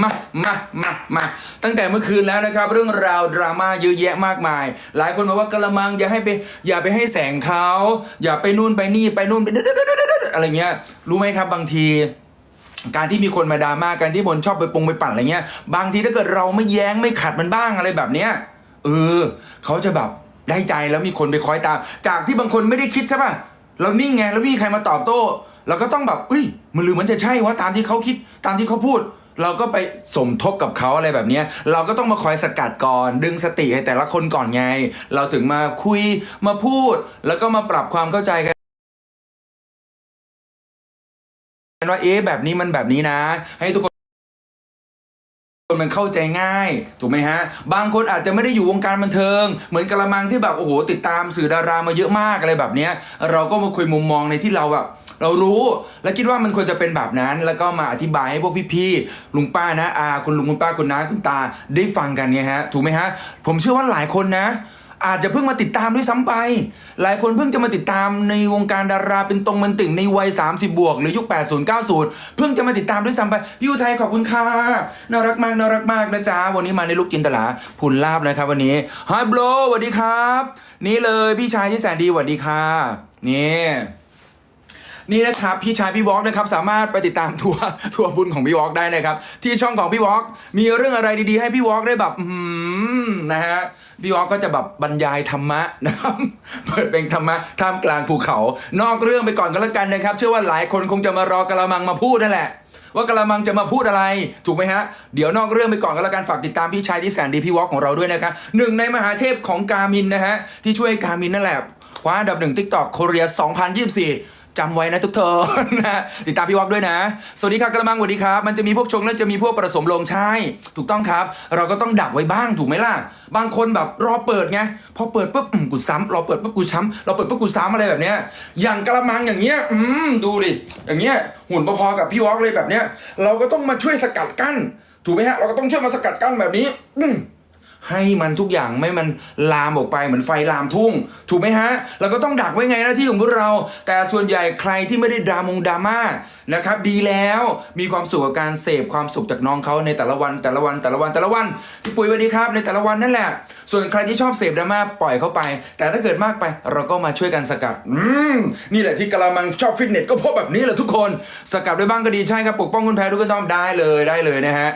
มามามามาตั้งแต่เมื่อคืนแล้วนะครับ เรื่องราวดราม่าเยอะแยะมากมาย หลายคนบอกว่ากระมังอย่าให้ไปอย่าไปให้แสงเขาอย่าไปนู่นไปนี่ไปนู่นไปอะไรเงี้ยรู้ไหมครับบางทีการที่มีคนมาดราม่าการที่บนชอบไปปรุงไปปั่นอะไรเงี้ย บางทีถ้าเกิดเราไม่แย้งไม่ขัดมันบ้างอะไรแบบเนี้ยเออเขาจะแบบได้ใจแล้วมีคนไปคอยตาม จากที่บางคนไม่ได้คิดใช่ป่ะเรานิ่งไงแล้วมีใครมาตอบโต้เราก็ต้องแบบอุ้ยมันหรือมันจะใช่ว่าตามที่เขาคิดตามที่เขาพูด เราก็ไปสมทบกับเขาอะไรแบบนี้เราก็ต้องมาคอยสกัดก่อน ดึงสติให้แต่ละคนก่อนไง เราถึงมาคุยมาพูด แล้วก็มาปรับความเข้าใจกันว่าเอ๊ะแบบนี้มันแบบนี้นะ ให้ทุกคน มันเข้าใจง่าย ถูกไหมฮะ บางคนอาจจะไม่ได้อยู่วงการบันเทิง เหมือนกระมังที่แบบโอ้โหติดตามสื่อดารามาเยอะมากอะไรแบบเนี้ยเราก็มาคุยมุมมองในที่เราแบบเรารู้และคิดว่ามันควรจะเป็นแบบนั้น แล้วก็มาอธิบายให้พวกพี่ๆลุงป้านะอาคุณลุงคุณป้าคุณน้าคุณตาได้ฟังกันไงฮะ ถูกไหมฮะ ผมเชื่อว่าหลายคนนะ อาจจะเพิ่งมาติดตามด้วยซ้ำไป หลายคนเพิ่งจะมาติดตามในวงการดาราเป็นตรงมันติ่งในวัย 30 บวก หรือยุค 80 90 เพิ่งจะมาติดตามด้วยซ้ำไป พี่อุทัยขอบคุณค่ะ น่ารักมาก น่ารักมากนะจ๊ะ วันนี้มาในลุกจินตลาพุนลาบนะครับวันนี้ฮายโบรสวัสดีครับ นี่เลยพี่ชายที่แสนดีสวัสดีค่ะนี่นี่นะครับพี่ชายพี่วอล์กนะครับสามารถไปติดตามทัวร์ทัวร์บุญของพี่วอล์กได้นะครับที่ช่องของพี่วอล์กมีเรื่องอะไรดีๆ ให้พี่วอล์กได้แบบอืมนะฮะ พี่วอลกก็จะแบบบรรยายธรรมะนะครับ เปิดเป็นธรรมะท่ามกลางภูเขา นอกเรื่องไปก่อนก็แล้วกันนะครับ เชื่อว่าหลายคนคงจะมารอกระมังมาพูดนั่นแหละ ว่ากระมังจะมาพูดอะไร ถูกไหมฮะ เดี๋ยวนอกเรื่องไปก่อนก็แล้วกันฝากติดตามพี่ชายที่แสนดีพี่วอล์กของเราด้วยนะครับหนึ่งในมหาเทพของกามินนะฮะที่ช่วยกามินนั่นแหละคว้าอันดับหนึ่งทิกตอกโคเรีย 2024 จำไว้นะทุกท่านนะติดตามพี่วอกด้วยนะ สวัสดีครับกระมังสวัสดีครับ มันจะมีพวกชงแล้วจะมีพวกผสมลงใช่ ถูกต้องครับ เราก็ต้องดักไว้บ้างถูกไหมล่ะ บางคนแบบรอเปิดไงพอเปิดปุ๊บอืมกูซ้ำรอเปิดปุ๊บกูซ้ำรอเปิดปุ๊บกูซ้ำอะไรแบบเนี้ยอย่างกระมังอย่างเงี้ยอืมดูดิอย่างเงี้ยหุ่นพอๆกับพี่วอกเลยแบบเนี้ยเราก็ต้องมาช่วยสกัดกั้น ถูกไหมฮะเราก็ต้องช่วยมาสกัดกั้นแบบนี้ อืม ให้มันทุกอย่างไม่มันลามออกไปเหมือนไฟลามทุ่ง ถูกไหมฮะเราก็ต้องดักไว้ไงหน้าที่ของพวกเรา แต่ส่วนใหญ่ใครที่ไม่ได้ดรามงดราม่านะครับ ดีแล้วมีความสุขกับการเสพความสุขจากน้องเขาในแต่ละวันแต่ละวันแต่ละวันแต่ละวันพี่ปุ๋ยสวัสดีครับ ในแต่ละวันนั่นแหละ ส่วนใครที่ชอบเสพดราม่าปล่อยเข้าไป แต่ถ้าเกิดมากไป เราก็มาช่วยกันสกัดอืมนี่แหละที่กะละมังชอบฟิตเนสก็เพราะแบบนี้แหละทุกคน สกัดด้วยบ้างก็ดีใช่ครับปกป้องคุณแพ้ทุกคนต้องได้เลยได้เลยนะฮะ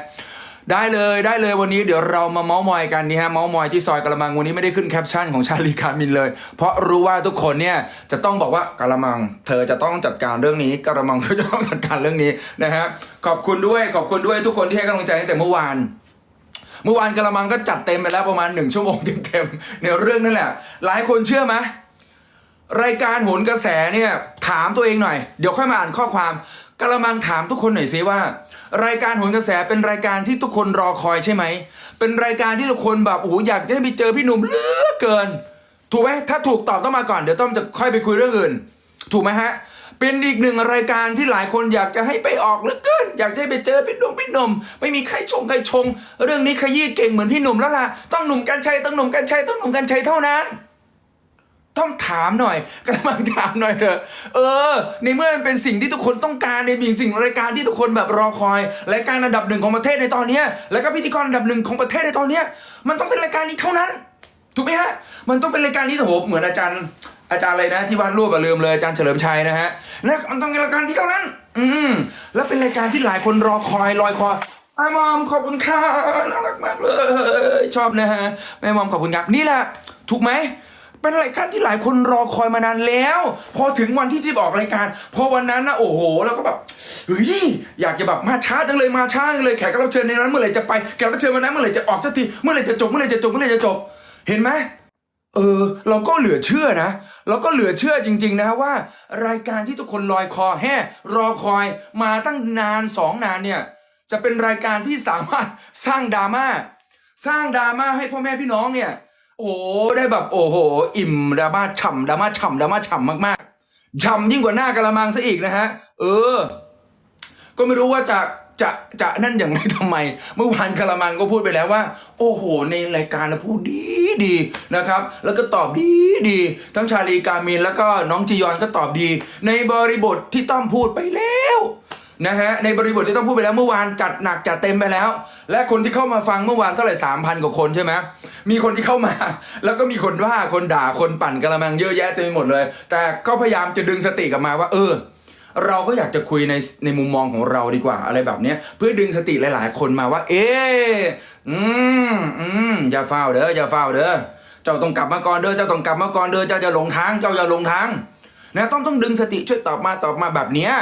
ได้เลยได้เลยวันนี้เดี๋ยวเรามาเมาส์มอยกันนี่ฮะเมาส์มอยที่ซอยกระมังวันนี้ไม่ได้ขึ้นแคปชั่นของชาลีคามินเลย เพราะรู้ว่าทุกคนเนี่ยจะต้องบอกว่ากระมัง เธอจะต้องจัดการเรื่องนี้กระมังเธอจะต้องจัดการเรื่องนี้นะฮะขอบคุณด้วยขอบคุณด้วยทุกคนที่ให้กำลังใจตั้งแต่เมื่อวานเมื่อวานกระมังก็จัดเต็มไปแล้วประมาณหนึ่งชั่วโมงเต็มๆในเรื่องนั่นแหละ หลายคนเชื่อไหมรายการโหนกระแสเนี่ยถามตัวเองหน่อย เดี๋ยวค่อยมาอ่านข้อความ กระมังถามทุกคนหน่อยสิว่า รายการโหนกระแสเป็นรายการที่ทุกคนรอคอยใช่ไหม เป็นรายการที่ทุกคนแบบโอ้โหอยากจะให้ไปเจอพี่หนุ่มเหลือเกิน ถูกไหมถ้าถูกตอบต้องมาก่อนเดี๋ยวต้องจะค่อยไปคุยเรื่องอื่น ถูกไหมฮะ เป็นอีกหนึ่งรายการที่หลายคนอยากจะให้ไปออกเหลือเกิน อยากจะให้ไปเจอพี่หนุ่มพี่หนุ่มไม่มีใครชงใครชง เรื่องนี้ขยี้เก่งเหมือนพี่หนุ่มแล้วล่ะต้องหนุ่มกัญชัยต้องหนุ่มกัญชัยต้องหนุ่มกัญชัยเท่านั้น ต้องถามหน่อยกระมังถามหน่อยเถอะ เออ ในเมื่อมันเป็นสิ่งที่ทุกคนต้องการในสิ่งสิ่งรายการที่ทุกคนแบบรอคอยรายการอันดับหนึ่งของประเทศในตอนนี้แล้วก็พิธีกรอันดับหนึ่งของประเทศในตอนนี้มันต้องเป็นรายการนี้เท่านั้น ถูกไหมฮะ มันต้องเป็นรายการนี้โอ้โหเหมือนอาจารย์ อาจารย์อะไรนะ ที่วาดรูปอะลืมเลยอาจารย์เฉลิมชัยนะฮะนะมันต้องเป็นรายการที่เท่านั้น อืมแล้วเป็นรายการที่หลายคนรอคอยลอยคอแม่มอมขอบคุณค่ะน่ารักมากเลย ชอบนะฮะแม่มอมขอบคุณครับนี่แหละถูกไหม เป็นรายการที่หลายคนรอคอยมานานแล้ว พอถึงวันที่จะออกรายการพอวันนั้นนะโอ้โหแล้วก็แบบเฮ้ยอยากจะแบบมาช้าจังเลยมาช้าจังเลยแขกรับเชิญในนั้นเมื่อไหร่จะไปแขกรับเชิญวันนั้นเมื่อไหร่จะออกสักทีเมื่อไหร่จะจบเมื่อไหร่จะจบเมื่อไหร่จะจบ เห็นไหมเออเราก็เหลือเชื่อนะ เราก็เหลือเชื่อจริง ๆ นะว่า รายการที่ทุกคนลอยคอแห่รอคอยมาตั้งนานสองนานเนี่ยจะเป็นรายการที่สามารถสร้างดราม่าสร้างดราม่าให้พ่อแม่พี่น้องเนี่ย โอ้ได้แบบโอ้โห อิ่มดราม่าฉ่ำดราม่าฉ่ำดราม่าฉ่ำมากๆฉ่ำยิ่งกว่าหน้ากระมังซะอีกนะฮะ เออ ก็ไม่รู้ว่าจะจะจะนั่นอย่างไรทำไม เมื่อวานคารามันก็พูดไปแล้วว่า โอ้โห ในรายการนะพูดดีดีนะครับ แล้วก็ตอบดีดี ทั้งชาลีกามินแล้วก็น้องจียอนก็ตอบดี ในบริบทที่ต้อมพูดไปแล้ว นะฮะในบริบทที่ต้องพูดไปแล้วเมื่อวานจัดหนักจัดเต็มไปแล้ว และคนที่เข้ามาฟังเมื่อวานเท่าไหร่สามพันกว่าคนใช่ไหมมีคนที่เข้ามา แล้วก็มีคนว่าคนด่าคนปั่นกระมังเยอะแยะเต็มไปหมดเลย แต่ก็พยายามจะดึงสติกลับมาว่า เออ เราก็อยากจะคุยในในมุมมองของเราดีกว่าอะไรแบบเนี้ยเพื่อดึงสติหลาย ๆ คนมาว่า เอออืมอืมอย่าเฝ้าเด้ออย่าเฝ้าเด้อเจ้าต้องกลับมาก่อนเด้อเจ้าต้องกลับมาก่อนเด้อเจ้าจะหลงทางเจ้าอย่าหลงทางนะต้องต้องดึงสติช่วยตอบมาตอบมาแบบเนี้ย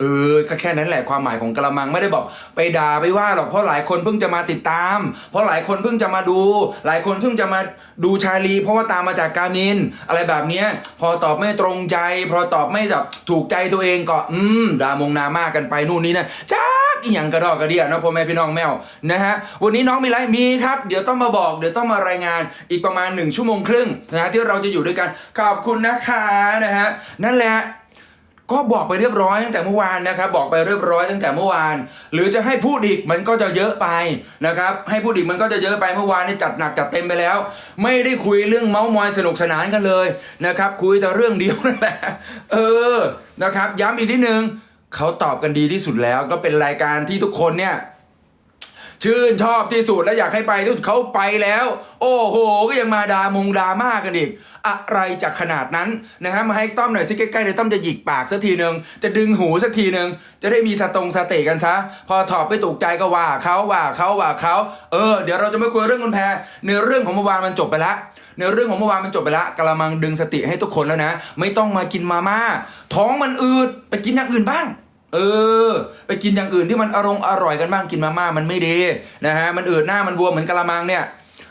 เออก็แค่นั้นแหละความหมายของกระมังไม่ได้บอกไปด่าไปว่าหรอกเพราะหลายคนเพิ่งจะมาติดตาม เพราะหลายคนเพิ่งจะมาดู หลายคนเพิ่งจะมาดูชาลี เพราะว่าตามมาจากการมิน อะไรแบบเนี้ยพอตอบไม่ตรงใจ พอตอบไม่แบบถูกใจตัวเองก็อืมด่ามงนามากกันไปนู่นนี่นะจ้าอีหยังกระดอกกระเดียนะพ่อแม่พี่น้องแมวนะฮะวันนี้น้องมีอะไรมีครับ เดี๋ยวต้องมาบอกเดี๋ยวต้องมารายงานอีกประมาณหนึ่งชั่วโมงครึ่งนะฮะที่เราจะอยู่ด้วยกันขอบคุณนะคะนะฮะนั่นแหละ ก็บอกไปเรียบร้อยตั้งแต่เมื่อวานนะครับ บอกไปเรียบร้อยตั้งแต่เมื่อวาน หรือจะให้พูดอีกมันก็จะเยอะไปนะครับ ให้พูดอีกมันก็จะเยอะไปเมื่อวานนี่จัดหนักจัดเต็มไปแล้ว ไม่ได้คุยเรื่องเมาส์มอยสนุกสนานกันเลยนะครับ คุยแต่เรื่องเดียวนั่นแหละเออนะครับ ย้ำอีกนิดนึงเขาตอบกันดีที่สุดแล้วก็เป็นรายการที่ทุกคนเนี่ย ชื่นชอบที่สุดและอยากให้ไปที่สุดเขาไปแล้ว โอ้โห ก็ยังมาดามงดราม่ากันอีก อะไรจากขนาดนั้นนะฮะมาให้ต้อมหน่อยสิใกล้ๆเดี๋ยวต้อมจะหยิกปากสักทีหนึ่งจะดึงหูสักทีหนึ่งจะได้มีสตรงสเตกันซะ พอถอบไปถูกใจก็ว่าเขาว่าเขาว่าเขาเออเดี๋ยวเราจะไม่คุยเรื่องคุณแพรเนื้อเรื่องของเมื่อวานมันจบไปละเนื้อเรื่องของเมื่อวานมันจบไปละกระมังดึงสติให้ทุกคนแล้วนะ ไม่ต้องมากินมาม่าท้องมันอืดไปกินอย่างอื่นบ้าง เออ ไปกินอย่างอื่นที่มันอร่อยอร่อยกันบ้างกินมาม่ามันไม่ดีนะฮะมันอืดหน้ามันบวมเหมือนกะละมังเนี่ย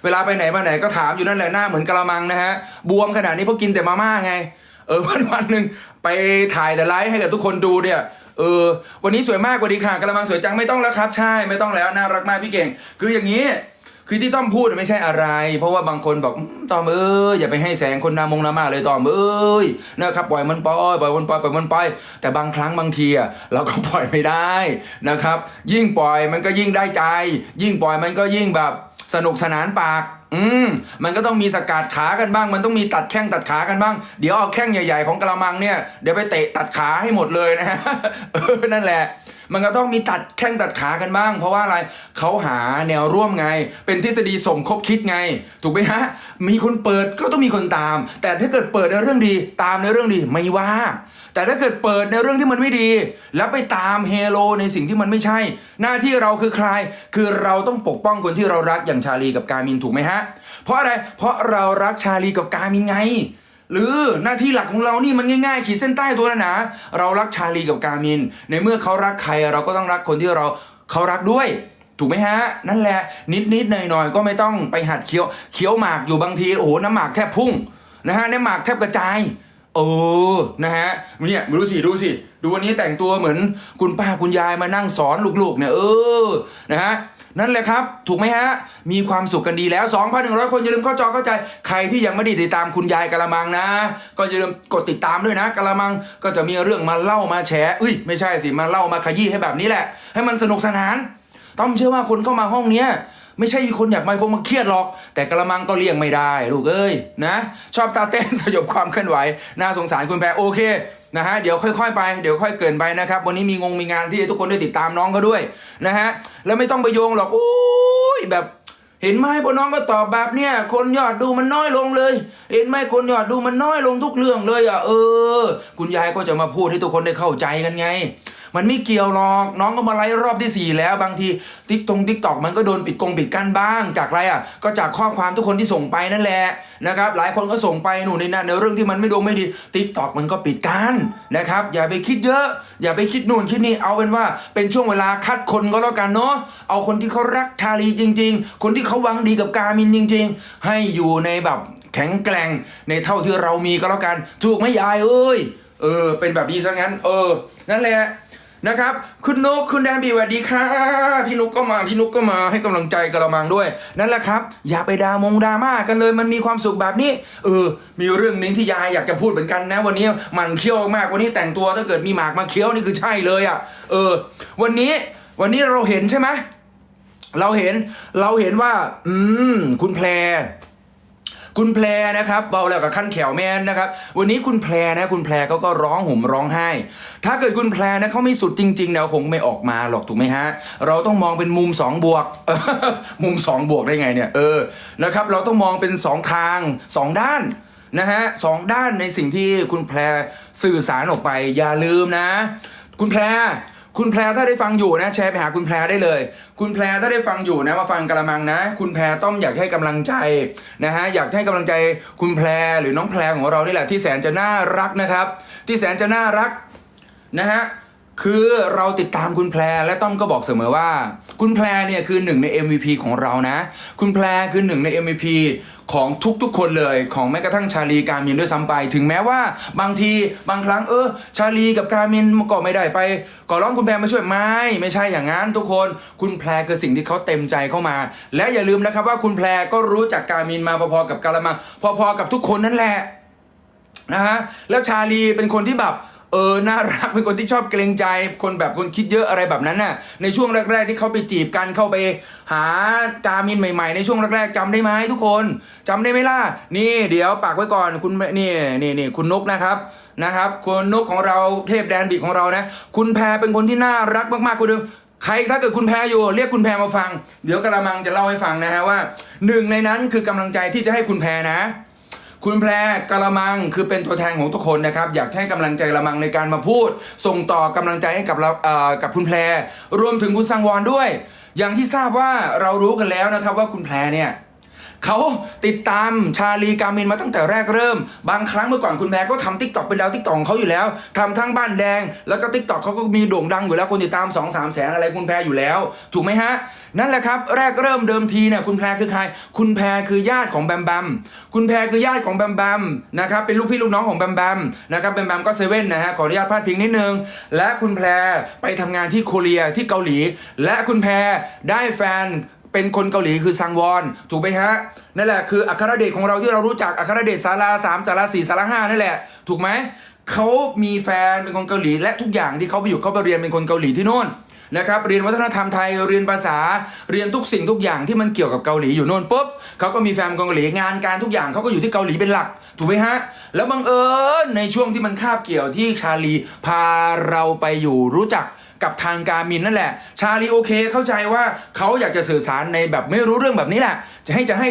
เวลาไปไหนมาไหนก็ถามอยู่นั่นแหละหน้าเหมือนกะละมังนะฮะบวมขนาดนี้เพราะกินแต่มาม่าไง เออวันวันหนึ่งไปถ่ายแต่ไลฟ์ให้กับทุกคนดูเนี่ยเออวันนี้สวยมากกว่าดีค่ะกะละมังสวยจังไม่ต้องแล้วครับ ใช่ไม่ต้องแล้วน่ารักมากพี่เก่ง คืออย่างนี้ คือที่ต้อมพูดไม่ใช่อะไร เพราะว่าบางคนบอกอืมตอมเอ้ยอย่าไปให้แสงคนนามงนามาเลยตอมเอ้ยนะครับปล่อยมันปล่อยปล่อยมันปล่อยปล่อยมันไปแต่บางครั้งบางทีอะเราก็ปล่อยไม่ได้นะครับ ยิ่งปล่อยมันก็ยิ่งได้ใจ ยิ่งปล่อยมันก็ยิ่งแบบสนุกสนานปากอืมมันก็ต้องมีสกัดขากันบ้าง มันต้องมีตัดแข้งตัดขากันบ้าง เดี๋ยวเอาแข้งใหญ่ ๆ ของกระมังเนี่ย เดี๋ยวไปเตะตัดขาให้หมดเลยนะนั่นแหละ มันก็ต้องมีตัดแข้งตัดขากันบ้าง เพราะว่าอะไรเขาหาแนวร่วมไง เป็นทฤษฎีสมคบคิดไง ถูกไหมฮะ มีคนเปิดก็ต้องมีคนตาม แต่ถ้าเกิดเปิดในเรื่องดีตามในเรื่องดีไม่ว่า แต่ถ้าเกิดเปิดในเรื่องที่มันไม่ดี แล้วไปตามเฮโลในสิ่งที่มันไม่ใช่ หน้าที่เราคือใคร คือเราต้องปกป้องคนที่เรารักอย่างชาลีกับกามินถูกไหมฮะ เพราะอะไรเพราะเรารักชาลีกับกามินไง หรือหน้าที่หลักของเรานี่มันง่ายๆ ขีดเส้นใต้ตัวนะนะ เรารักชาลีกับกามิน ในเมื่อเขารักใครเราก็ต้องรักคนที่เราเขารักด้วย ถูกไหมฮะ นั่นแหละนิดนิดๆหน่อยหน่อยๆก็ไม่ต้องไปหัดเคี้ยวเคี้ยวหมากอยู่บางทีโอ้โหน้ำหมากแทบพุ่งนะฮะน้ำหมากแทบกระจาย เออนะฮะเนี่ยดูสิดูสิดูวันนี้แต่งตัวเหมือนคุณป้าคุณยายมานั่งสอนลูกๆเนี่ยเออนะฮะ นั่นแหละครับ ถูกไหมฮะ มีความสุขกันดีแล้ว 2,100 คนอย่าลืมเข้าจอเข้าใจ ใครที่ยังไม่ได้ติดตามคุณยายกะละมังนะ ก็อย่าลืมกดติดตามด้วยนะกะละมังก็จะมีเรื่องมาเล่ามาแฉอุ้ยไม่ใช่สิมาเล่ามาขยี้ให้แบบนี้แหละ ให้มันสนุกสนาน ต้องเชื่อว่าคนเข้ามาห้องเนี้ย ไม่ใช่มีคนอยากมาคงมาเครียดหรอก แต่กระมังก็เลี่ยงไม่ได้ลูกเอ้ยนะ ชอบตาเต้นสยบความเคลื่อนไหวน่าสงสารคุณแพรโอเคนะฮะเดี๋ยวค่อยๆไปเดี๋ยวค่อยเกินไปนะครับวันนี้มีงงมีงานที่ทุกคนได้ติดตามน้องเขาด้วยนะฮะแล้วไม่ต้องไปโยงหรอกโอ้ยแบบเห็นไหมพอน้องก็ตอบแบบเนี้ยคนยอดดูมันน้อยลงเลย เห็นไหมคนยอดดูมันน้อยลงทุกเรื่องเลยอะเออ คุณยายก็จะมาพูดให้ทุกคนได้เข้าใจกันไง มันไม่เกี่ยวหรอก น้องก็มาไล่รอบที่สี่แล้ว บางทีติ๊กตรงติ๊กตอกมันก็โดนปิดกงปิดกั้นบ้าง จากอะไรอะ ก็จากข้อความทุกคนที่ส่งไปนั่นแหละนะครับ หลายคนก็ส่งไปหนูในนั้นในเรื่องที่มันไม่ดงไม่ดีติ๊กตอกมันก็ปิดกั้นนะครับ อย่าไปคิดเยอะ อย่าไปคิดนู่นคิดนี่ เอาเป็นว่าเป็นช่วงเวลาคัดคนก็แล้วกันเนาะ เอาคนที่เขารักชาลีจริง ๆ คนที่เขาหวังดีกับกามินจริง ๆ ให้อยู่ในแบบแข็งแกร่งในเท่าที่เรามีก็แล้วกัน ถูกไหมยายเอ้ย เออ เป็นแบบนี้ซะงั้น เออ นั่นแหละ นะครับ คุณนุกคุณแดนบีสวัสดีค่ะ พี่นุกก็มาพี่นุกก็มาให้กำลังใจกระมังด้วย นั่นแหละครับ อย่าไปดามงดราม่ากันเลย มันมีความสุขแบบนี้ เออ มีเรื่องหนึงที่ยายอยากจะพูดเหมือนกันนะ วันนี้มันเคี้ยวมากวันนี้แต่งตัวถ้าเกิดมีหมากมาเคี้ยวนี่คือใช่เลยอะ เออ วันนี้วันนี้เราเห็นใช่ไหมเราเห็นเราเห็นว่า อืม คุณแพร คุณแพรนะครับเบาแล้วกับขั้นแขวแมนนะครับวันนี้คุณแพรนะคุณแพรเขาก็ร้องห่มร้องไห้ ถ้าเกิดคุณแพรนะเขาไม่สุดจริงๆเนี่ยคงไม่ออกมาหรอกถูกไหมฮะเราต้องมองเป็นมุมสองบวก มุมสองบวกได้ไงเนี่ยเออนะครับเราต้องมองเป็นสองทางสองด้านนะฮะสองด้านในสิ่งที่คุณแพรสื่อสารออกไปอย่าลืมนะ คุณแพร คุณแพรถ้าได้ฟังอยู่นะแชร์ไปหาคุณแพรได้เลย คุณแพรถ้าได้ฟังอยู่นะมาฟังกระมังนะ คุณแพรต้องอยากให้กำลังใจนะฮะอยากให้กำลังใจคุณแพรหรือน้องแพรของเรานี่แหละที่แสนจะน่ารักนะครับ ที่แสนจะน่ารักนะฮะ คือเราติดตามคุณแพรและต้อมก็บอกเสมอว่า คุณแพรเนี่ยคือหนึ่งใน MVP ของเรานะ คุณแพรคือหนึ่งใน MVP ของทุกๆ คนเลยของแม้กระทั่งชาลีการมินด้วยซ้ำไป ถึงแม้ว่าบางทีบางครั้งเออ ชาลีกับการมินก็ไม่ได้ไปก็ร้องคุณแพรมาช่วยไม่ไม่ใช่อย่างนั้นทุกคน คุณแพรคือสิ่งที่เขาเต็มใจเข้ามา และอย่าลืมนะครับว่าคุณแพรก็รู้จักการมินมาพอๆกับกาลมังพอๆกับทุกคนนั่นแหละนะฮะแล้วชาลีเป็นคนที่แบบ เออ น่ารักเป็นคนที่ชอบเกรงใจ คนแบบคนคิดเยอะอะไรแบบนั้นน่ะ ในช่วงแรก ๆ ที่เขาไปจีบกันเข้าไปหากามินใหม่ ๆ ในช่วงแรกๆจำได้ไหมทุกคนจำได้ไหมล่ะ นี่เดี๋ยวปากไว้ก่อนคุณนี่นี่นี่คุณนกนะครับนะครับคุณนกของเราเทพแดนบิของเรานะ คุณแพรเป็นคนที่น่ารักมากๆคุณดิมใครถ้าเกิดคุณแพรอยู่เรียกคุณแพรมาฟัง เดี๋ยวกระมังจะเล่าให้ฟังนะฮะว่าหนึ่งในนั้นคือกำลังใจที่จะให้คุณแพรนะ คุณแพรกะละมังคือเป็นตัวแทนของทุกคนนะครับ อยากให้กำลังใจกะละมังในการมาพูด ส่งต่อกำลังใจให้กับเรากับคุณแพรรวมถึงคุณสังวรด้วย อย่างที่ทราบว่าเรารู้กันแล้วนะครับว่าคุณแพรเนี่ย เขาติดตามชาลีกามินมาตั้งแต่แรกเริ่ม บางครั้งเมื่อก่อนคุณแพรก็ทำทิกตอกเป็นดาวทิกตอกของเขาอยู่แล้วทำทั้งบ้านแดง แล้วก็ทิกตอกเขาก็มีโด่งดังอยู่แล้วคนติดตาม2 3แสนอะไรคุณแพรอยู่แล้ว ถูกไหมฮะ นั่นแหละครับ แรกเริ่มเดิมทีเนี่ยคุณแพรคือใคร คุณแพรคือญาติของแบมแบมคุณแพรคือญาติของแบมแบมนะครับเป็นลูกพี่ลูกน้องของแบมแบมนะครับแบมแบมก็เซเว่นนะฮะขออนุญาตพาดพิงนิดนึง และคุณแพรไปทำงานที่โคเรียที่เกาหลี และคุณแพรได้แฟน เป็นคนเกาหลีคือซังวอน ถูกไหมฮะ นั่นแหละคืออัครเดชของเราที่เรารู้จักอัครเดชสาราสามสาราสี่สาราห้านั่นแหละ ถูกไหมเขามีแฟนเป็นคนเกาหลี และทุกอย่างที่เขาไปอยู่เขาไปเรียนเป็นคนเกาหลีที่นู่นนะครับเรียนวัฒนธรรมไทยเรียนภาษาเรียนทุกสิ่งทุกอย่างที่มันเกี่ยวกับเกาหลีอยู่โน่นปุ๊บเขาก็มีแฟนเป็นคนเกาหลีงานการทุกอย่างเขาก็อยู่ที่เกาหลีเป็นหลัก ถูกไหมฮะ แล้วบังเอิญในช่วงที่มันคาบเกี่ยวที่ชาลีพาเราไปอยู่รู้จัก กับทางการมินนั่นแหละ ชาลีโอเคเข้าใจว่าเขาอยากจะสื่อสารในแบบไม่รู้เรื่องแบบนี้แหละ จะให้จะให้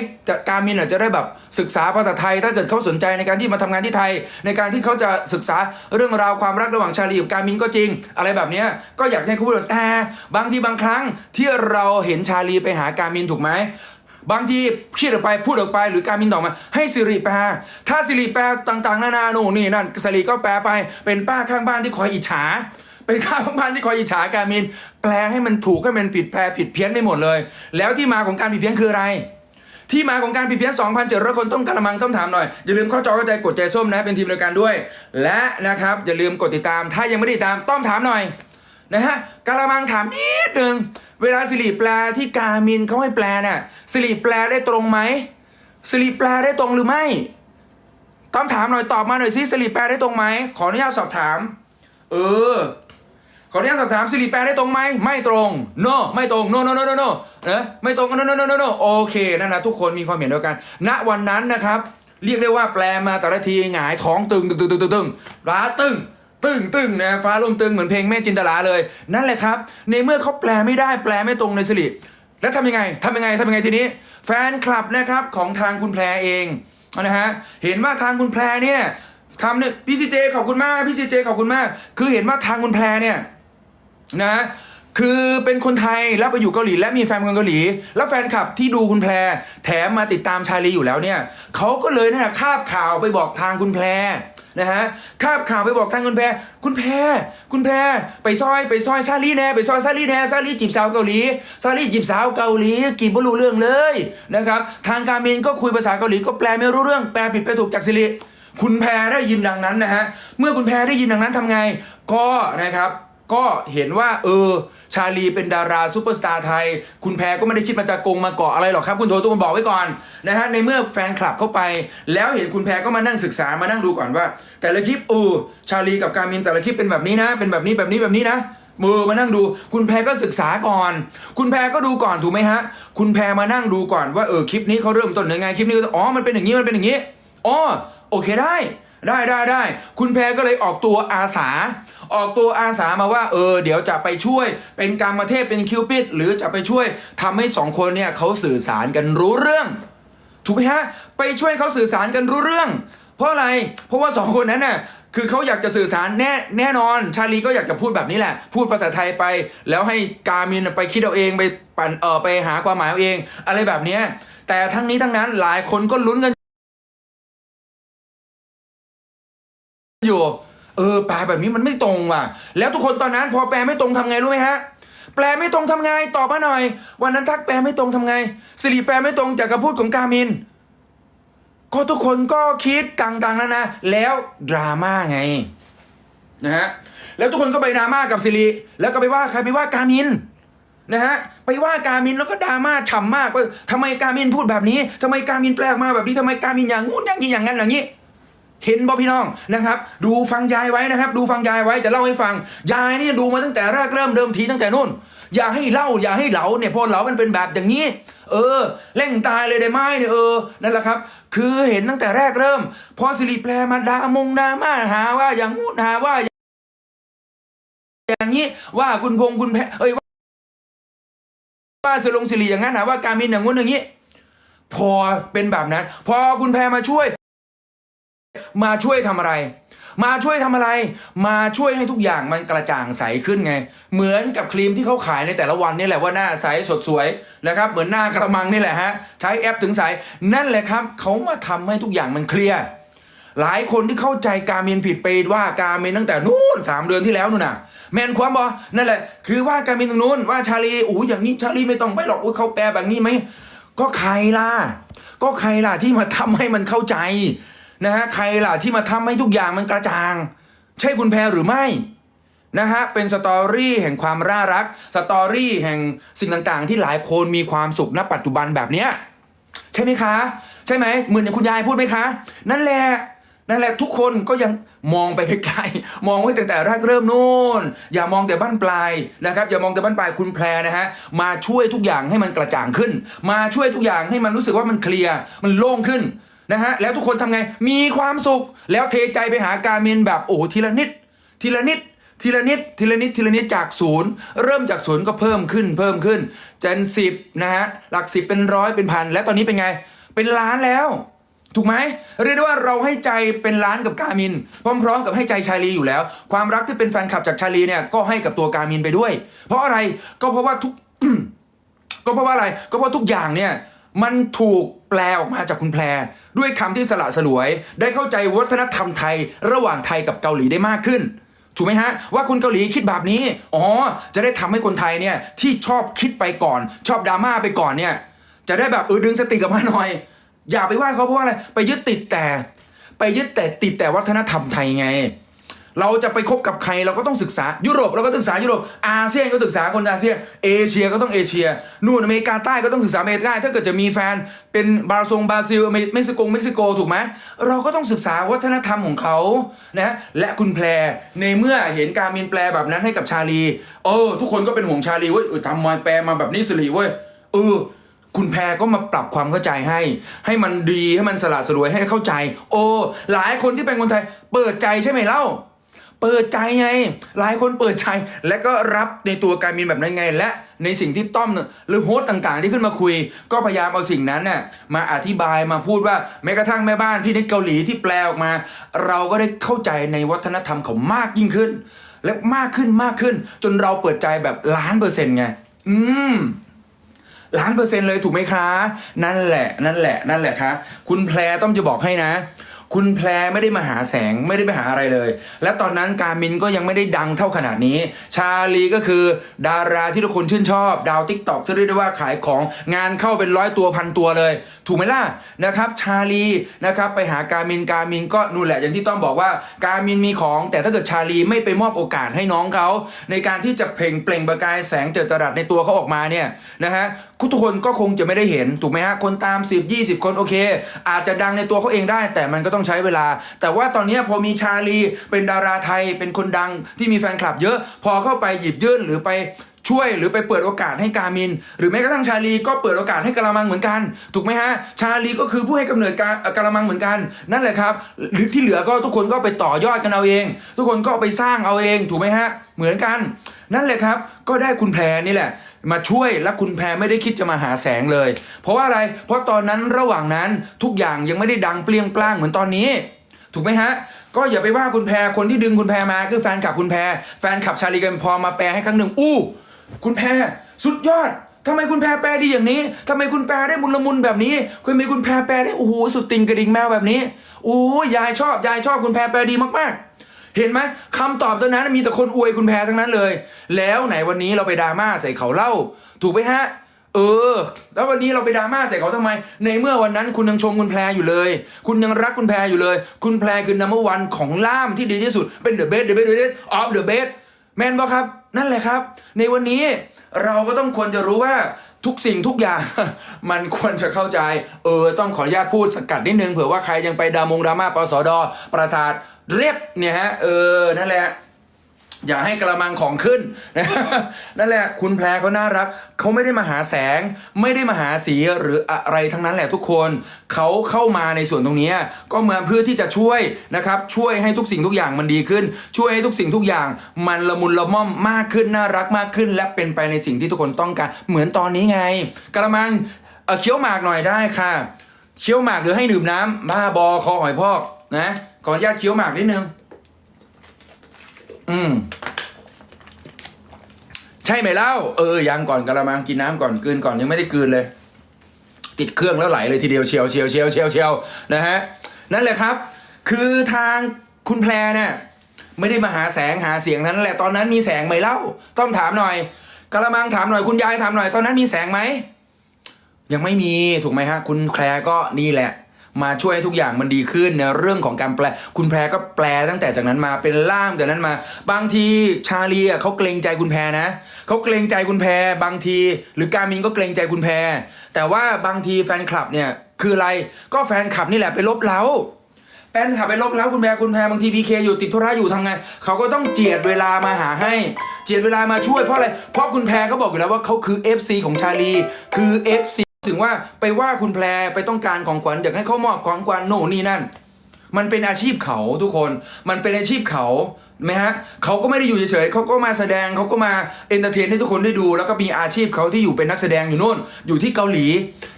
การมินอะจะได้แบบศึกษาภาษาไทย ถ้าเกิดเขาสนใจในการที่มาทำงานที่ไทย ในการที่เขาจะศึกษาเรื่องราวความรักระหว่างชาลีกับการมินก็จริง อะไรแบบนี้ก็อยากให้เขาพูดแต่บางทีบางครั้งที่เราเห็นชาลีไปหาการมินถูกไหมบางทีคิดออกไปพูดออกไปหรือการมินตอบมา ให้สิริแปล ถ้าสิริแปลต่างๆ นานาโน่นนี่นั่นสิริก็แปลไปเป็นป้าข้างบ้านที่คอยอิจฉา เป็นข้าข้างบ้านที่คอยอิจฉาการมิน แปลให้มันถูกให้มันผิดแปลผิดเพี้ยนไปหมดเลย แล้วที่มาของการผิดเพี้ยนคืออะไร ที่มาของการผิดเพี้ยน2,700 คนต้องกระมังต้องถามหน่อย อย่าลืมเข้าจอเข้าใจกดใจส้มนะเป็นทีมเดียวกันด้วย และนะครับอย่าลืมกดติดตาม ถ้ายังไม่ได้ติดตามต้องถามหน่อยนะฮะกระมังถามนิดนึงเวลาสิริแปลที่กามินเขาให้แปลน่ะสิริแปลได้ตรงไหมสิริแปลได้ตรงหรือไม่ต้องถามหน่อยตอบมาหน่อยสิสิริแปลได้ตรงไหมขออนุญาตสอบถาม เออ ขออนุญาตสอบถามสิริแปลได้ตรงไหมไม่ตรง no ไม่ตรง no no no no no นะไม่ตรง no no no no no โอเคนั่นนะทุกคนมีความเห็นเดียวกัน ณวันนั้นนะครับ เรียกได้ว่าแปลมาแต่ละทีหงายท้องตึงตึงตึงตึงตึงตึงร้าตึงตึงตึงนะฟ้าลมตึงเหมือนเพลงแม่จินตลาเลย นั่นแหละครับ ในเมื่อเขาแปลไม่ได้แปลไม่ตรงในสิริแล้วทำยังไงทำยังไงทำยังไงทีนี้ แฟนคลับนะครับของทางคุณแพรเองนะฮะเห็นว่าทางคุณแพรเนี่ยทำเนี่ยพี่ซีเจขอบคุณมากพี่ซีเจขอบคุณมาก คือเห็นว่าทางคุณแพรเนี่ย นะคือเป็นคนไทยแล้วไปอยู่เกาหลีและมีแฟนคนเกาหลี แล้วแฟนคลับที่ดูคุณแพร แถมมาติดตามชาลีอยู่แล้วเนี่ยเขาก็เลยนะคาบข่าวไปบอกทางคุณแพรนะฮะคาบข่าวไปบอกทางคุณแพร คุณแพร คุณแพร ไปซอยไปซอยซาลีแน่ไปซอยซาลีแน่ซาลีจีบสาวเกาหลีซาลีจีบสาวเกาหลีกีบไม่รู้เรื่องเลยนะครับทางการมินก็คุยภาษาเกาหลีก็แปลไม่รู้เรื่องแปลผิดแปลถูกจากสิริคุณแพรได้ยินดังนั้นนะฮะเมื่อคุณแพรได้ยินดังนั้นทำไงก็นะครับ ก็เห็นว่าเออชาลีเป็นดาราซูเปอร์สตาร์ไทย คุณแพรก็ไม่ได้คิดมาจะโกงมาเกาะอะไรหรอกครับ คุณโทตุนบอกไว้ก่อนนะฮะในเมื่อแฟนคลับเข้าไป แล้วเห็นคุณแพรก็มานั่งศึกษามานั่งดูก่อนว่า แต่ละคลิปเออชาลีกับการมินแต่ละคลิปเป็นแบบนี้นะ เป็นแบบนี้แบบนี้แบบนี้นะมือมานั่งดู คุณแพรก็ศึกษาก่อน คุณแพรก็ดูก่อนถูกไหมฮะ คุณแพรมานั่งดูก่อนว่าเออคลิปนี้เขาเริ่มต้นยังไงคลิปนี้ก็อ๋อมันเป็นอย่างนี้มันเป็นอย่างนี้อ๋อโอเคได้ได้ได้ได้คุณแพรก็เลยออกตัวอาสา ออกตัวอาสามาว่าเออเดี๋ยวจะไปช่วยเป็นกรรมเทพเป็นคิวปิดหรือจะไปช่วยทำให้สองคนเนี่ยเขาสื่อสารกันรู้เรื่อง ถูกไหมฮะ ไปช่วยเขาสื่อสารกันรู้เรื่อง เพราะอะไรเพราะว่าสองคนนั้นน่ะคือเขาอยากจะสื่อสารแน่แน่นอน ชาลีก็อยากจะพูดแบบนี้แหละ พูดภาษาไทยไป แล้วให้กามินไปคิดเอาเองไปปั่นเออไปหาความหมายเอาเอง อะไรแบบนี้แต่ทั้งนี้ทั้งนั้นหลายคนก็ลุ้นกันอยู่ เออแปลแบบนี้มันไม่ตรงว่ะ แล้วทุกคนตอนนั้นพอแปลไม่ตรงทำไงรู้ไหมฮะ แปลไม่ตรงทำไงตอบมาหน่อย วันนั้นทักแปลไม่ตรงทำไงสิริแปลไม่ตรงจากคำพูดของกามิน ก็ทุกคนก็คิดต่างๆนะนะแล้วดราม่าไงนะฮะแล้วทุกคนก็ไปดราม่ากับสิริแล้วก็ไปว่าใครไปว่ากามินนะฮะไปว่ากามินแล้วก็ดราม่าฉ่ำมากว่าทำไมกามินพูดแบบนี้ทำไมกามินแปลออกมาแบบนี้ทำไมกามินอย่างงู้นอย่างนี้อย่างนั้นอย่างนี้ เห็นบ่พี่น้องนะครับ ดูฟังยายไว้นะครับ ดูฟังยายไว้จะเล่าให้ฟัง ยายเนี่ยดูมาตั้งแต่แรกเริ่มเดิมทีตั้งแต่นู่น อย่าให้เล่าอย่าให้เหลาเนี่ยเพอเหลามันเป็นแบบอย่างนี้ เออเร่งตายเลยได้ไหมเนี่ยเออนั่นแหละครับ คือเห็นตั้งแต่แรกเริ่ม พอสิริแปลมาดามงดามาหาว่าอย่างงู้นหาว่า อย่างนี้ว่าคุณพงคุณแพเอ้ยว่าสลงสิริอย่างนั้นหาว่าการมินอย่างงู้นอย่างนี้ พอเป็นแบบนั้น พอคุณแพรมาช่วย มาช่วยทำอะไร มาช่วยทำอะไร มาช่วยให้ทุกอย่างมันกระจ่างใสขึ้นไง เหมือนกับครีมที่เขาขายในแต่ละวันนี่แหละว่าหน้าใสสดสวยนะครับ เหมือนหน้ากระมังนี่แหละฮะ ใช้แอปถึงใส นั่นแหละครับ เขามาทำให้ทุกอย่างมันเคลียร์ หลายคนที่เข้าใจการเมนผิดไปว่าการเมนตั้งแต่นู่นสามเดือนที่แล้วนู่นน่ะ แมนความบอนั่นแหละ คือว่าการเมนตรงนู้นว่าชาลีอู้อย่างนี้ชาลีไม่ต้องไปหรอกอุ๊ยเขาแปลแบบนี้ไหม ก็ใครล่ะ ก็ใครล่ะที่มาทำให้มันเข้าใจ นะฮะใครล่ะที่มาทำให้ทุกอย่างมันกระจ่าง ใช่คุณแพรหรือไม่นะฮะเป็นสตอรี่แห่งความร่ารัก สตอรี่แห่งสิ่งต่างๆ ที่หลายคนมีความสุขณปัจจุบันแบบเนี้ยใช่ไหมคะ ใช่ไหมเหมือนอย่างคุณยายพูดไหมคะ นั่นแหละนั่นแหละทุกคนก็ยังมองไปไกลๆมองไว้ตั้งแต่แรกเริ่มนู่น อย่ามองแต่บ้านปลายนะครับ อย่ามองแต่บ้านปลายคุณแพรนะฮะมาช่วยทุกอย่างให้มันกระจ่างขึ้น มาช่วยทุกอย่างให้มันรู้สึกว่ามันเคลียร์มันโล่งขึ้น นะฮะแล้วทุกคนทำไงมีความสุข แล้วเทใจไปหาการมินแบบโอ้ทีละนิด ทีละนิด ทีละนิด ทีละนิด ทีละนิดจากศูนย์เริ่มจากศูนย์ก็เพิ่มขึ้น เพิ่มขึ้นจนสิบนะฮะหลักสิบเป็นร้อยเป็นพันแล้วตอนนี้เป็นไง เป็นล้านแล้ว ถูกไหมเรียกได้ว่าเราให้ใจเป็นล้านกับกามิน พร้อม ๆ กับให้ใจชาลีอยู่แล้ว ความรักที่เป็นแฟนคลับจากชาลีเนี่ยก็ให้กับตัวกามินไปด้วย เพราะอะไรก็เพราะว่าทุกก็เพราะว่าอะไรก็เพราะทุกอย่างเนี่ย มันถูกแปลออกมาจากคุณแพร ด้วยคำที่สละสลวย ได้เข้าใจวัฒนธรรมไทย ระหว่างไทยกับเกาหลีได้มากขึ้นถูกไหมฮะว่าคนเกาหลีคิดแบบนี้อ๋อจะได้ทำให้คนไทยเนี่ยที่ชอบคิดไปก่อน ชอบดราม่าไปก่อนเนี่ยจะได้แบบเออดึงสติกลับมาหน่อย อย่าไปว่าเขาเพราะว่าอะไรไปยึดติดแต่ ไปยึดแต่ติดแต่วัฒนธรรมไทยไง เราจะไปคบกับใครเราก็ต้องศึกษายุโรปเราก็ศึกษายุโรปอาเซียนก็ศึกษาคนอาเซียนเอเชียก็ต้องเอเชียนู่นอเมริกาใต้ก็ต้องศึกษาอเมริกาใต้ถ้าเกิดจะมีแฟนเป็นบราซงบราซิลอเมเม็กซิโกเม็กซิโกถูกไหมเราก็ต้องศึกษาวัฒนธรรมของเขานะและคุณแพรในเมื่อเห็นการมินแปลแบบนั้นให้กับชาลีเออทุกคนก็เป็นห่วงชาลีเว้ยเออทำมาแปลมาแบบนี้สิริเว้ยเออคุณแพรก็มาปรับความเข้าใจให้ ให้มันดีให้มันสละสลวยให้เข้าใจ โอ้หลายคนที่เป็นคนไทย เปิดใจใช่ไหมเล่า เปิดใจไง หลายคนเปิดใจและก็รับในตัวการมินแบบนั้นไง และในสิ่งที่ต้อมหรือโฮสต์ต่างๆ ที่ขึ้นมาคุย ก็พยายามเอาสิ่งนั้นน่ะมาอธิบายมาพูดว่าแม้กระทั่งแม่บ้านพี่ในเกาหลีที่แปลออกมา เราก็ได้เข้าใจในวัฒนธรรมเขามากยิ่งขึ้น และมากขึ้นมากขึ้น จนเราเปิดใจแบบล้านเปอร์เซ็นต์ไง อืมล้านเปอร์เซ็นต์เลยถูกไหมคะ นั่นแหละ นั่นแหละ นั่นแหละคะ คุณแพรต้องจะบอกให้นะ คุณแพรไม่ได้มาหาแสงไม่ได้ไปหาอะไรเลย และตอนนั้นการมินก็ยังไม่ได้ดังเท่าขนาดนี้ ชาลีก็คือ ดาราที่ทุกคนชื่นชอบ ดาวทิกตอกที่เรียกได้ว่าขายของงานเข้าเป็นร้อยตัวพันตัวเลย ถูกไหมล่ะนะครับชาลีนะครับไปหาการมินการมินก็นู่นแหละอย่างที่ต้องบอกว่าการมินมีของ แต่ถ้าเกิดชาลีไม่ไปมอบโอกาสให้น้องเขาในการที่จะเพ่งเปล่งประกายแสงเจิดจรัสในตัวเขาออกมาเนี่ยนะฮะทุกคนก็คงจะไม่ได้เห็นถูกไหมฮะคนตาม 10 20 คนโอเค อาจจะดังในตัวเขาเองได้ แต่มันก็ต้องต้องใช้เวลา แต่ว่าตอนนี้พอมีชาลีเป็นดาราไทยเป็นคนดังที่มีแฟนคลับเยอะ พอเข้าไปหยิบยื่นหรือไปช่วยหรือไปเปิดโอกาสให้กามิน หรือแม้กระทั่งชาลีก็เปิดโอกาสให้กะละมังเหมือนกัน ถูกไหมฮะ ชาลีก็คือผู้ให้กำเนิดกาเอ่อกะละมังเหมือนกัน นั่นแหละครับหรือที่เหลือก็ทุกคนก็ไปต่อยอดกันเอาเอง ทุกคนก็ไปสร้างเอาเองถูกไหมฮะ เหมือนกัน นั่นแหละครับ ก็ได้คุณแพรนี่แหละมาช่วยและคุณแพรไม่ได้คิดจะมาหาแสงเลย เพราะว่าอะไร เพราะตอนนั้นระหว่างนั้นทุกอย่างยังไม่ได้ดังเปรี้ยงปร้างเหมือนตอนนี้ ถูกไหมฮะ ก็อย่าไปว่าคุณแพรคนที่ดึงคุณแพรมาคือแฟนคลับคุณแพรแฟนคลับชาลีกันพอมาแปลให้ครั้งหนึ่งอู้ คุณแพรสุดยอดทำไมคุณแพรแปลดีอย่างนี้ทำไมคุณแปลได้มุนละมุนแบบนี้ คุณมีคุณแพรแปลได้โอ้โหสุดติงกระดิ่งแมวแบบนี้โอ้ยยายชอบยายชอบคุณแพรแปลดีมากๆ เห็นไหมคำตอบตอนนั้นมีแต่คนอวยคุณแพรทั้งนั้นเลย แล้วไหนวันนี้เราไปดราม่าใส่เขาเล่า ถูกไหมฮะ เออ แล้ววันนี้เราไปดราม่าใส่เขาทำไม ในเมื่อวันนั้นคุณยังชมคุณแพรอยู่เลย คุณยังรักคุณแพรอยู่เลย คุณแพรคือ number one ของล่ามที่ดีที่สุดเป็น the best the best the best of the best แมนบอครับ นั่นแหละครับ ในวันนี้เราก็ต้องควรจะรู้ว่าทุกสิ่งทุกอย่างมันควรจะเข้าใจ เออ ต้องขออนุญาตพูดสกัดนิดนึงเผื่อว่าใครยังไปดามงดราม่าปสด ประสาท เรียบเนี่ยฮะเออนั่นแหละอย่าให้กระมังของขึ้น นั่นแหละ คุณแพรเขาน่ารัก เขาไม่ได้มาหาแสง ไม่ได้มาหาสีหรืออะไรทั้งนั้นแหละทุกคน เขาเข้ามาในส่วนตรงนี้ ก็เหมือนเพื่อที่จะช่วยนะครับ ช่วยให้ทุกสิ่งทุกอย่างมันดีขึ้น ช่วยให้ทุกสิ่งทุกอย่าง มันละมุนละม่อมมากขึ้น น่ารักมากขึ้น และเป็นไปในสิ่งที่ทุกคนต้องการ เหมือนตอนนี้ไง กระมังเเคี้ยวหมากหน่อยได้ค่ะ เคี้ยวหมากหรือให้ดื่มน้ำบ้าบอคอหอยพอกนะ ออนุญาตเคี้ยวหมากนิดนึง อืม ใช่ไหมเล่า เออ ยังก่อนกระมังกินน้ำก่อนกลืนก่อนยังไม่ได้กลืนเลย ติดเครื่องแล้วไหลเลยทีเดียวเชียวเชียวเชียวเชียวเชียวนะฮะ นั่นแหละครับ คือทางคุณแพรเนี่ยไม่ได้มาหาแสงหาเสียงนั้นแหละตอนนั้นมีแสงไหมเล่า ต้องถามหน่อยกระมังถามหน่อยคุณยายถามหน่อยตอนนั้นมีแสงไหมยังไม่มีถูกไหมฮะ คุณแพรก็นี่แหละ มาช่วยให้ทุกอย่างมันดีขึ้นในเรื่องของการแปล คุณแพรก็แปลตั้งแต่จากนั้นมาเป็นล่ามจากนั้นมา บางทีชาลีอะเขาเกรงใจคุณแพรนะเขาเกรงใจคุณแพรบางที หรือการมินก็เกรงใจคุณแพรแต่ว่าบางทีแฟนคลับเนี่ยคืออะไรก็แฟนคลับนี่แหละไปลบเล้าแฟนคลับไปลบแล้วคุณแพรคุณแพรบางทีพีเคอยู่ติดธุระอยู่ทำไงเขาก็ต้องเจียดเวลามาหาให้ เจียดเวลามาช่วยเพราะอะไรเพราะคุณแพรเขาบอกอยู่แล้วว่าเขาคือ FC ของชาลีคือ FC ถึงว่าไปว่าคุณแพรไปต้องการของขวัญอยากให้เขามอบของขวัญโน่นนี่นั่น มันเป็นอาชีพเขาทุกคน มันเป็นอาชีพเขาไหมฮะเขาก็ไม่ได้อยู่เฉยๆเขาก็มาแสดงเขาก็มาเอนเตอร์เทนให้ทุกคนได้ดู แล้วก็มีอาชีพเขาที่อยู่เป็นนักแสดงอยู่นู่น อยู่ที่เกาหลี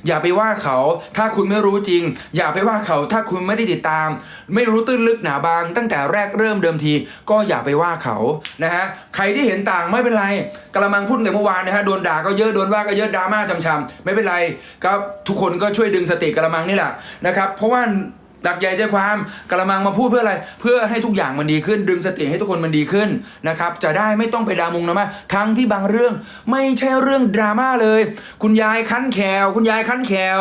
อย่าไปว่าเขา ถ้าคุณไม่รู้จริง อย่าไปว่าเขา ถ้าคุณไม่ได้ติดตาม ไม่รู้ตื้นลึกหนาบาง ตั้งแต่แรกเริ่มเดิมที ก็อย่าไปว่าเขานะฮะใครที่เห็นต่างไม่เป็นไรกระมังพูดแต่เมื่อวานนะฮะโดนด่าก็เยอะโดนว่าก็เยอะดราม่าจำๆไม่เป็นไรก็ทุกคนก็ช่วยดึงสติกระมังนี่แหละนะครับเพราะว่า ดักใหญ่ใจความกระมังมาพูดเพื่ออะไร เพื่อให้ทุกอย่างมันดีขึ้น ดึงสติให้ทุกคนมันดีขึ้นนะครับ จะได้ไม่ต้องไปดามุงนะมาทั้งที่บางเรื่องไม่ใช่เรื่องดราม่าเลย คุณยายคั้นแขว คุณยายคั้นแขว